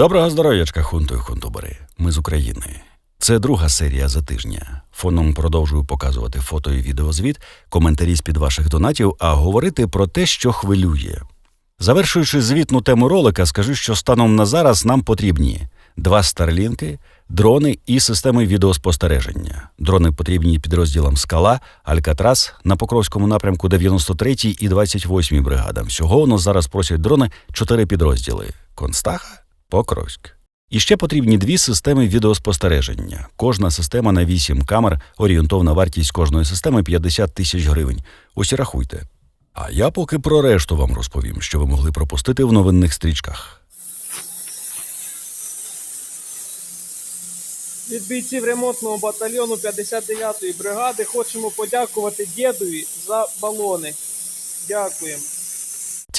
Доброго здоров'ячка, хунту і хунтубери. Ми з України. Це друга серія за тижня. Фоном продовжую показувати фото і відеозвіт, коментарі з під ваших донатів, а говорити про те, що хвилює. Завершуючи звітну тему ролика, скажу, що станом на зараз нам потрібні два старлінки, дрони і системи відеоспостереження. Дрони потрібні підрозділам Скала, Алькатрас на Покровському напрямку 93-й і 28-й бригадам. Всього у нас зараз просять дрони чотири підрозділи: Констаха, Покровськ. І ще потрібні дві системи відеоспостереження. Кожна система на 8 камер, орієнтовна вартість кожної системи 50 тисяч гривень. Ось і рахуйте. А я поки про решту вам розповім, що ви могли пропустити в новинних стрічках. Від бійців ремонтного батальйону 59-ї бригади хочемо подякувати дідові за балони. Дякуємо.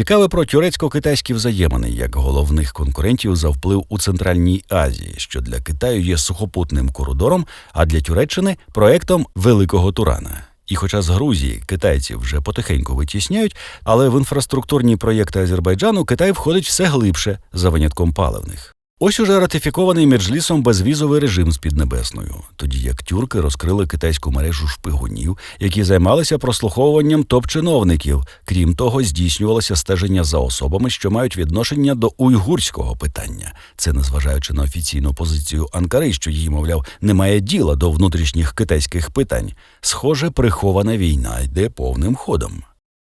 Цікаве про тюрецько-китайські взаємини як головних конкурентів за вплив у Центральній Азії, що для Китаю є сухопутним коридором, а для Тюреччини проектом Великого Турана. І хоча з Грузії китайці вже потихеньку витісняють, але в інфраструктурні проєкти Азербайджану Китай входить все глибше за винятком паливних. Ось уже ратифікований Меджлісом безвізовий режим з Піднебесною, тоді як тюрки розкрили китайську мережу шпигунів, які займалися прослуховуванням топ-чиновників. Крім того, здійснювалося стеження за особами, що мають відношення до уйгурського питання. Це незважаючи на офіційну позицію Анкари, що їй, мовляв, немає діла до внутрішніх китайських питань. Схоже, прихована війна йде повним ходом.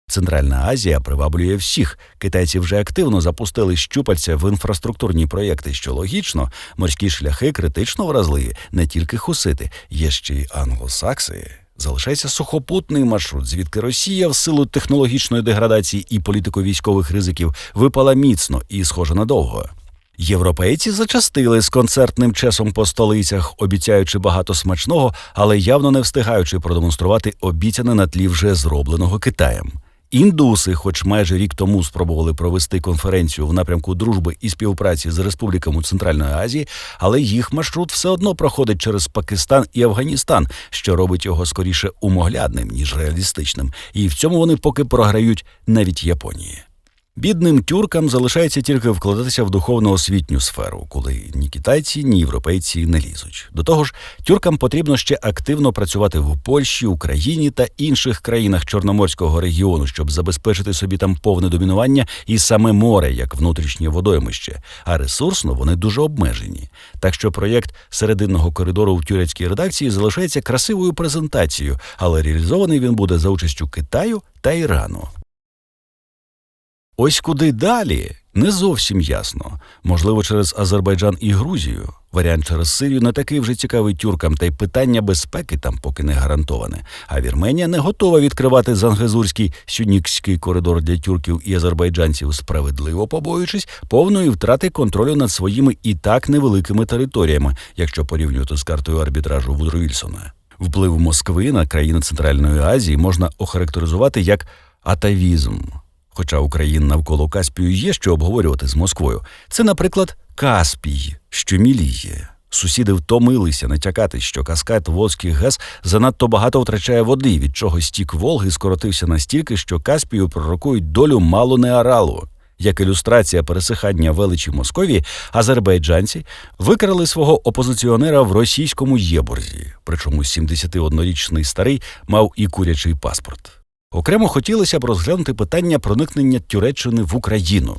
Центральна Азія приваблює всіх. Китайці вже активно запустили щупальця в інфраструктурні проєкти, що логічно, морські шляхи критично вразливі, не тільки хусити, є ще й англосакси. Залишається сухопутний маршрут, звідки Росія в силу технологічної деградації і політико-військових ризиків випала міцно і схоже надовго. Європейці зачастили з концертним часом по столицях, обіцяючи багато смачного, але явно не встигаючи продемонструвати обіцяне на тлі вже зробленого Китаєм. Індуси, хоч майже рік тому спробували провести конференцію в напрямку дружби і співпраці з республіками Центральної Азії, але їх маршрут все одно проходить через Пакистан і Афганістан, що робить його скоріше умоглядним ніж реалістичним, і в цьому вони поки програють навіть Японії. Бідним тюркам залишається тільки вкладатися в духовно-освітню сферу, коли ні китайці, ні європейці не лізуть. До того ж, тюркам потрібно ще активно працювати в Польщі, Україні та інших країнах Чорноморського регіону, щоб забезпечити собі там повне домінування і саме море як внутрішнє водоймище. А ресурсно вони дуже обмежені. Так що проєкт серединного коридору в тюрецькій редакції залишається красивою презентацією, але реалізований він буде за участю Китаю та Ірану. Ось куди далі не зовсім ясно. Можливо, через Азербайджан і Грузію. Варіант через Сирію не такий вже цікавий тюркам, та й питання безпеки там поки не гарантоване. А Вірменія не готова відкривати Зангезурський сюнікський коридор для тюрків і азербайджанців, справедливо побоюючись повної втрати контролю над своїми і так невеликими територіями, якщо порівнювати з картою арбітражу Вудро Вільсона. Вплив Москви на країни Центральної Азії можна охарактеризувати як атавізм. Хоча Україн навколо Каспію є що обговорювати з Москвою. Це, наприклад, Каспій, що міліє. Сусіди втомилися натякати, що каскад Волзьких ГЕС занадто багато втрачає води, від чого стік Волги скоротився настільки, що Каспію пророкують долю мало не аралу. Як ілюстрація пересихання величі Московії, азербайджанці викрали свого опозиціонера в російському Єборзі. Причому 71-річний старий мав і курячий паспорт. Окремо хотілося б розглянути питання проникнення Туреччини в Україну.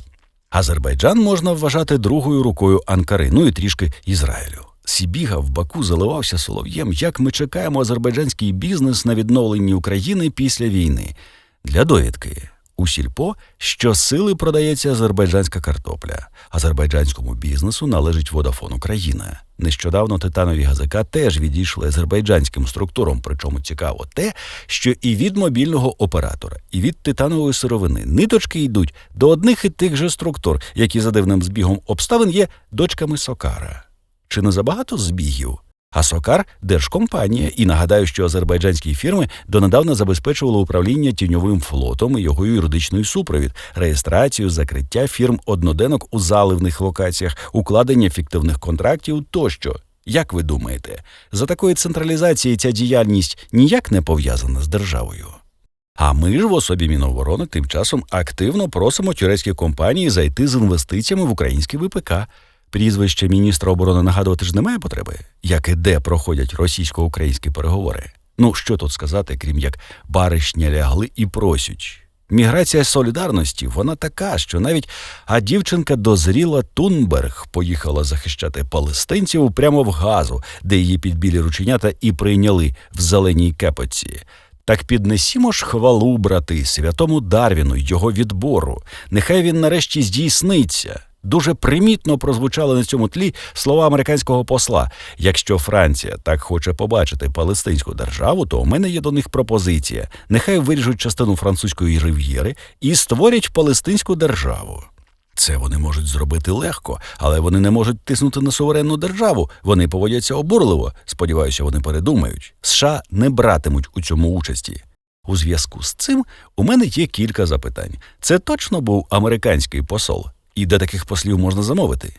Азербайджан можна вважати другою рукою Анкари, ну і трішки Ізраїлю. Сібіга в Баку заливався солов'єм, як ми чекаємо азербайджанський бізнес на відновленні України після війни. Для довідки у сільпо щосили продається азербайджанська картопля. Азербайджанському бізнесу належить Водафон Україна. Нещодавно титанові газика теж відійшли азербайджанським структурам. Причому цікаво те, що і від мобільного оператора, і від титанової сировини ниточки йдуть до одних і тих же структур, які за дивним збігом обставин є дочками Сокара. Чи не забагато збігів? А Сокар держкомпанія, і нагадаю, що азербайджанські фірми донедавна забезпечували управління тіньовим флотом і його юридичний супровід, реєстрацію, закриття фірм одноденок у заливних локаціях, укладення фіктивних контрактів тощо. Як ви думаєте, за такої централізації ця діяльність ніяк не пов'язана з державою? А ми ж в особі Міноборони тим часом активно просимо тюрецькі компанії зайти з інвестиціями в український ВПК. Прізвище міністра оборони нагадувати ж немає потреби, як і де проходять російсько-українські переговори. Ну що тут сказати, крім як баришня лягли і просять. Міграція солідарності вона така, що навіть а дівчинка дозріла Тунберг поїхала захищати палестинців прямо в газу, де її підбілі рученята і прийняли в зеленій кепоці. Так піднесімо ж хвалу, брати, святому Дарвіну його відбору. Нехай він нарешті здійсниться. Дуже примітно прозвучали на цьому тлі слова американського посла. Якщо Франція так хоче побачити палестинську державу, то у мене є до них пропозиція. Нехай виріжуть частину французької рив'єри і створять палестинську державу. Це вони можуть зробити легко, але вони не можуть тиснути на суверенну державу. Вони поводяться обурливо. Сподіваюся, вони передумають. США не братимуть у цьому участі. У зв'язку з цим у мене є кілька запитань. Це точно був американський посол, і де таких послів можна замовити?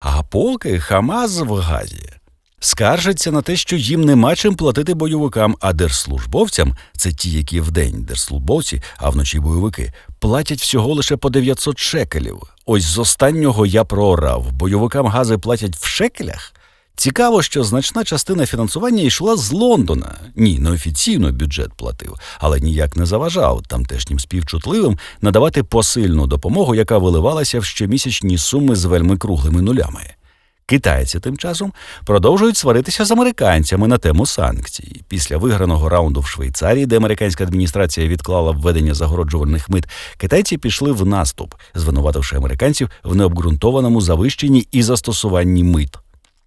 А поки Хамас в Газі скаржиться на те, що їм нема чим платити бойовикам, а держслужбовцям це ті, які вдень держслужбовці, а вночі бойовики, платять всього лише по 900 шекелів. Ось з останнього я проорав. Бойовикам гази платять в шекелях. Цікаво, що значна частина фінансування йшла з Лондона. Ні, неофіційно бюджет платив, але ніяк не заважав тамтешнім співчутливим надавати посильну допомогу, яка виливалася в щомісячні суми з вельми круглими нулями. Китайці тим часом продовжують сваритися з американцями на тему санкцій. Після виграного раунду в Швейцарії, де американська адміністрація відклала введення загороджувальних мит, китайці пішли в наступ, звинувативши американців в необґрунтованому завищенні і застосуванні мит.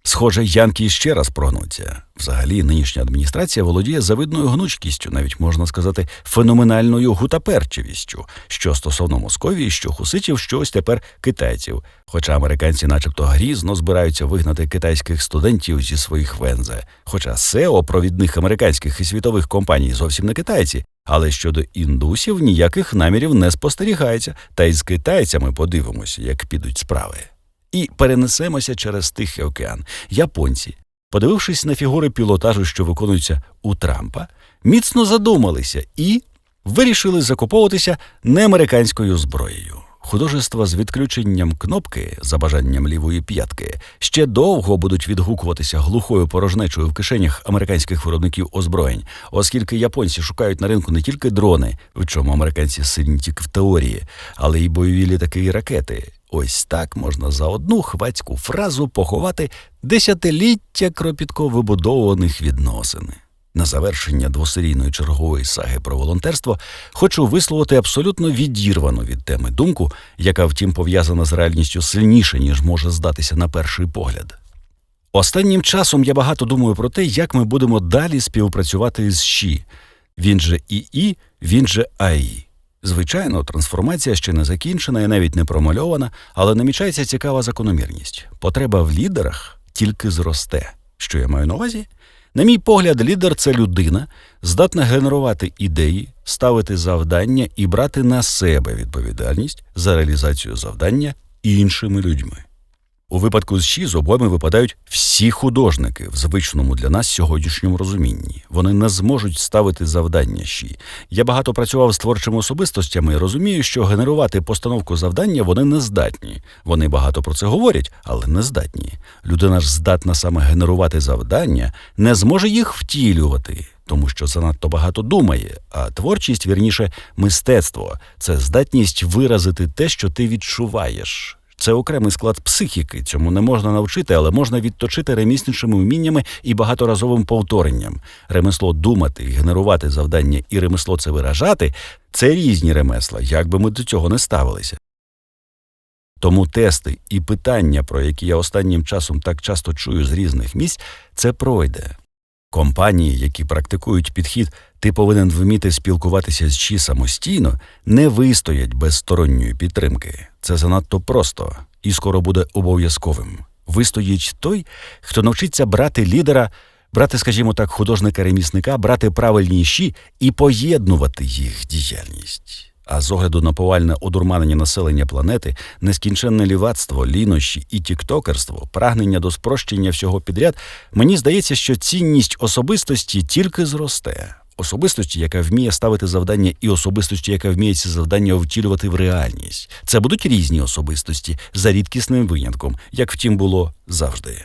Схоже, янки ще раз прогнуться. Взагалі, нинішня адміністрація володіє завидною гнучкістю, навіть можна сказати, феноменальною гутаперчивістю, що стосовно Московії, що хуситів, що ось тепер китайців. Хоча американці, начебто, грізно збираються вигнати китайських студентів зі своїх вензе. Хоча СЕО провідних американських і світових компаній зовсім не китайці. Але щодо індусів ніяких намірів не спостерігається, та й з китайцями подивимося, як підуть справи. І перенесемося через Тихий океан. Японці, подивившись на фігури пілотажу, що виконуються у Трампа, міцно задумалися і вирішили закуповуватися не американською зброєю. Художества з відключенням кнопки за бажанням лівої п'ятки ще довго будуть відгукуватися глухою порожнечою в кишенях американських виробників озброєнь, оскільки японці шукають на ринку не тільки дрони, в чому американці сильні тільки в теорії, але й бойові літаки і ракети. Ось так можна за одну хвацьку фразу поховати десятиліття кропітко вибудовуваних відносин. На завершення двосерійної чергової саги про волонтерство хочу висловити абсолютно відірвану від теми думку, яка втім пов'язана з реальністю сильніше, ніж може здатися на перший погляд. Останнім часом я багато думаю про те, як ми будемо далі співпрацювати з ЩІ. Він же ІІ, він же АІ. Звичайно, трансформація ще не закінчена і навіть не промальована, але намічається цікава закономірність. Потреба в лідерах тільки зросте. Що я маю на увазі? На мій погляд, лідер це людина, здатна генерувати ідеї, ставити завдання і брати на себе відповідальність за реалізацію завдання іншими людьми. У випадку з ЩІ з обоями випадають всі художники в звичному для нас сьогоднішньому розумінні. Вони не зможуть ставити завдання ЩІ. Я багато працював з творчими особистостями і розумію, що генерувати постановку завдання вони не здатні. Вони багато про це говорять, але не здатні. Людина ж здатна саме генерувати завдання, не зможе їх втілювати. Тому що занадто багато думає, а творчість, вірніше, мистецтво це здатність виразити те, що ти відчуваєш. Це окремий склад психіки, цьому не можна навчити, але можна відточити ремісничими вміннями і багаторазовим повторенням. Ремесло думати і генерувати завдання, і ремесло це виражати це різні ремесла, як би ми до цього не ставилися. Тому тести і питання, про які я останнім часом так часто чую з різних місць, це пройде. Компанії, які практикують підхід, ти повинен вміти спілкуватися з ЧІ самостійно, не вистоять без сторонньої підтримки. Це занадто просто і скоро буде обов'язковим. Вистоїть той, хто навчиться брати лідера, брати, скажімо так, художника-ремісника, брати правильні щі і поєднувати їх діяльність. А з огляду на повальне одурманення населення планети, нескінченне лівацтво, лінощі і тіктокерство, прагнення до спрощення всього підряд, мені здається, що цінність особистості тільки зросте. особистості, яка вміє ставити завдання, і особистості, яка вміє ці завдання втілювати в реальність. Це будуть різні особистості за рідкісним винятком, як втім було завжди.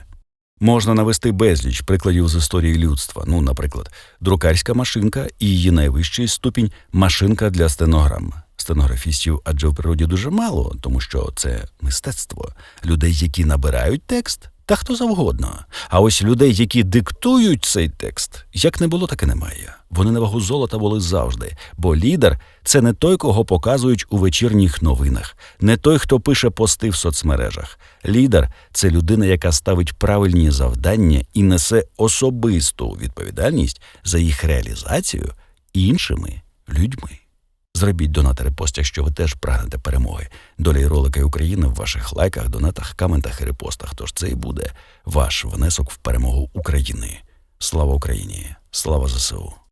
Можна навести безліч прикладів з історії людства. Ну, наприклад, друкарська машинка і її найвищий ступінь машинка для стенограм. Стенографістів адже в природі дуже мало, тому що це мистецтво. Людей, які набирають текст, та хто завгодно. А ось людей, які диктують цей текст, як не було, так і немає. Вони на вагу золота були завжди, бо лідер це не той, кого показують у вечірніх новинах, не той, хто пише пости в соцмережах. Лідер це людина, яка ставить правильні завдання і несе особисту відповідальність за їх реалізацію іншими людьми. Зробіть донати репост, якщо ви теж прагнете перемоги. Доля і ролика України в ваших лайках, донатах, коментах і репостах. Тож це і буде ваш внесок в перемогу України. Слава Україні! Слава ЗСУ!